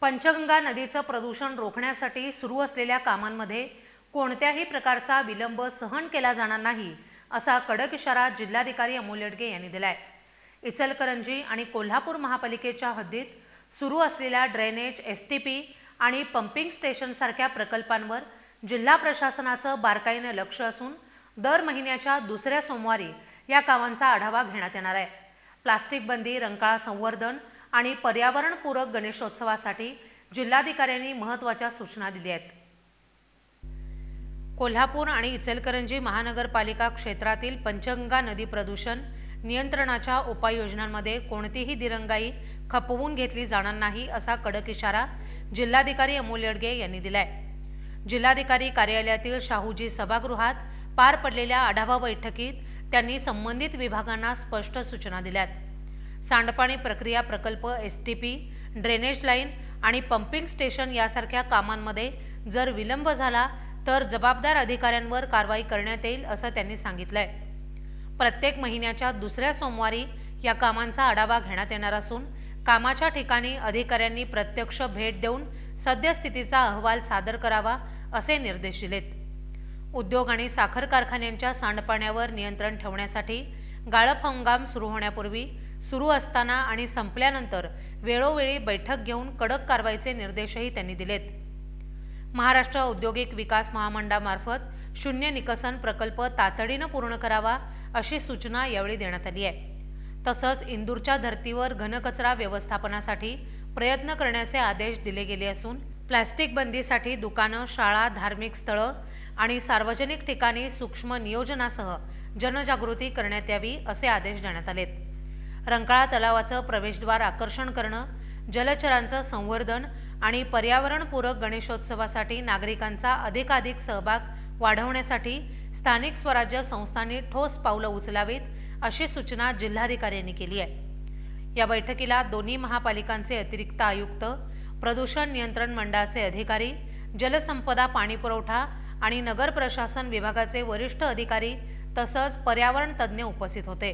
पंचगंगा नदीचं प्रदूषण रोखण्यासाठी सुरू असलेल्या कामांमध्ये कोणत्याही प्रकारचा विलंब सहन केला जाणार नाही असा कडक इशारा जिल्हाधिकारी अमोल येडगे यांनी दिलाय. इचलकरंजी आणि कोल्हापूर महापालिकेच्या हद्दीत सुरू असलेल्या ड्रेनेज एस टी पी आणि पंपिंग स्टेशनसारख्या प्रकल्पांवर जिल्हा प्रशासनाचं बारकाईनं लक्ष असून दर महिन्याच्या दुसऱ्या सोमवारी या कामांचा आढावा घेण्यात येणार आहे. प्लास्टिक बंदी रंकाळा संवर्धन आणि पर्यावरणपूरक गणेशोत्सवासाठी जिल्हाधिकाऱ्यांनी महत्त्वाच्या सूचना दिल्या आहेत. कोल्हापूर आणि इचलकरंजी महानगरपालिका क्षेत्रातील पंचगंगा नदी प्रदूषण नियंत्रणाच्या उपाययोजनांमध्ये कोणतीही दिरंगाई खपवून घेतली जाणार नाही असा कडक इशारा जिल्हाधिकारी अमोल येडगे यांनी दिलाय. जिल्हाधिकारी कार्यालयातील शाहूजी सभागृहात पार पडलेल्या आढावा बैठकीत त्यांनी संबंधित विभागांना स्पष्ट सूचना दिल्यात. सांडपाणी प्रक्रिया प्रकल्प S T P drainage line आणि पंपिंग स्टेशन यासारख्या कामांमध्ये जर विलंब झाला तर जबाबदार अधिकाऱ्यांवर कारवाई करण्यात येईल असं त्यांनी सांगितलंय. प्रत्येक महिन्याच्या दुसऱ्या सोमवारी या कामांचा आढावा घेण्यात येणार असून कामाच्या ठिकाणी अधिकाऱ्यांनी प्रत्यक्ष भेट देऊन सद्यस्थितीचा अहवाल सादर करावा असे निर्देश दिलेत. उद्योग आणि साखर कारखान्यांच्या सांडपाण्यावर नियंत्रण ठेवण्यासाठी गाळप हंगाम सुरू होण्यापूर्वी सुरू असताना आणि संपल्यानंतर वेळोवेळी बैठक घेऊन कडक कारवाईचे निर्देशही त्यांनी दिलेत. महाराष्ट्र औद्योगिक विकास महामंडळामार्फत शून्य निकसन प्रकल्प तातडीनं पूर्ण करावा अशी सूचना यावेळी देण्यात आली आहे. तसंच इंदूरच्या धर्तीवर घनकचरा व्यवस्थापनासाठी प्रयत्न करण्याचे आदेश दिले गेले असून प्लॅस्टिक बंदीसाठी दुकानं शाळा धार्मिक स्थळं आणि सार्वजनिक ठिकाणी सूक्ष्म नियोजनासह जनजागृती करण्यात यावी असे आदेश देण्यात आलेत. रंकाळा तलावाचं प्रवेशद्वार आकर्षण करणं जलचरांचं संवर्धन आणि पर्यावरणपूरक गणेशोत्सवासाठी नागरिकांचा अधिकाधिक सहभाग वाढवण्यासाठी स्थानिक स्वराज्य संस्थांनी ठोस पावलं उचलावीत अशी सूचना जिल्हाधिकाऱ्यांनी केली आहे. या बैठकीला दोन्ही महापालिकांचे अतिरिक्त आयुक्त प्रदूषण नियंत्रण मंडळाचे अधिकारी जलसंपदा पाणीपुरवठा आणि नगर प्रशासन विभागाचे वरिष्ठ अधिकारी तसंच पर्यावरण तज्ज्ञ उपस्थित होते.